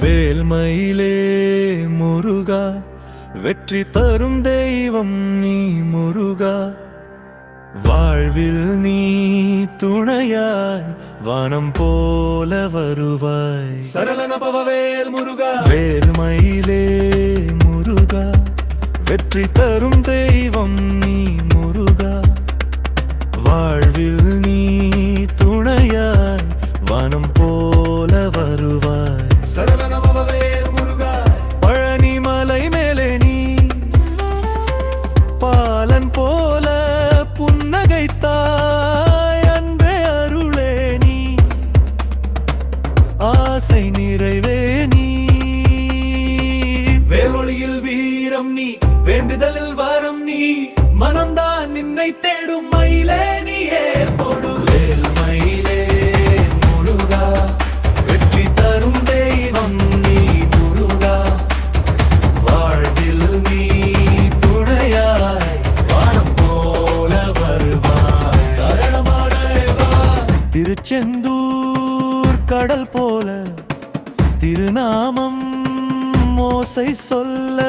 வேல்மயிலே முருகா வெற்றி தரும் தெய்வம் நீ முருகா வாழ்வில் நீ துணையாய் வானம் போல வருவாய். சரளன பவவேல் முருகா. வேல்மயிலே முருகா. வெற்றி தரும் தெய்வம் நீ முருகா. வாழ்வில் நீ துணையாய் வானம் போல ஆசை நிறைவே நீ. வேலொளியில் வீரம் நீ வேண்டுதலில் வரம் நீ. மனம்தான் நின்னை தேடும் மயிலே நீயே. போடு வேல் மயிலே முருகா வெற்றி தரும் தெய்வம் நீ முருகா. வாழ்வில் நீ துணையாய் வானம் போல வருவாய். சரணமாடவா திருச்செந்தூர் கடல் போல திருநாமம் மோசை சொல்ல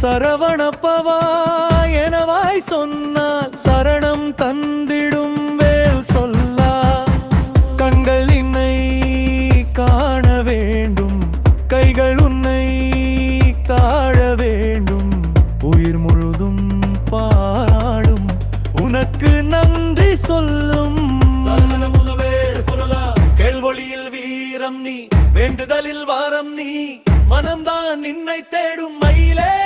சரவணப்பவா எனவாய் சொன்னால் சரணம் தந்திட விடுதலில் வாரம் நீ மனம்தான் நின்னை தேடும் மயிலே.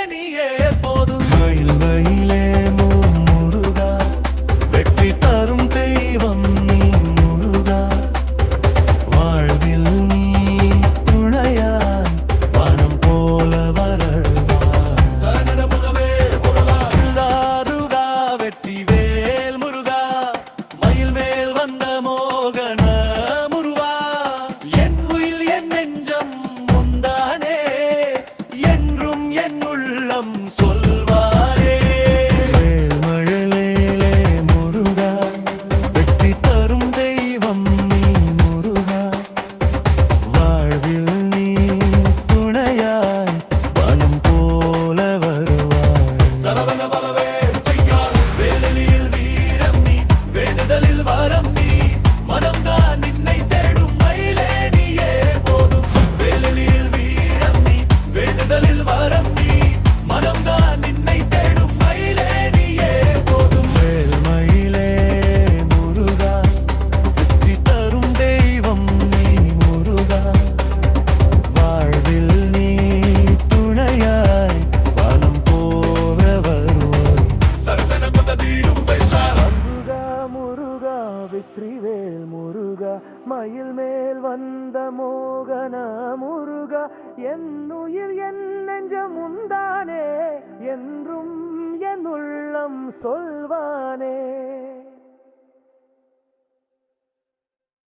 மேல் வந்த மோகன முருக என் உயிர் என் நெஞ்சமுந்தானே எந்த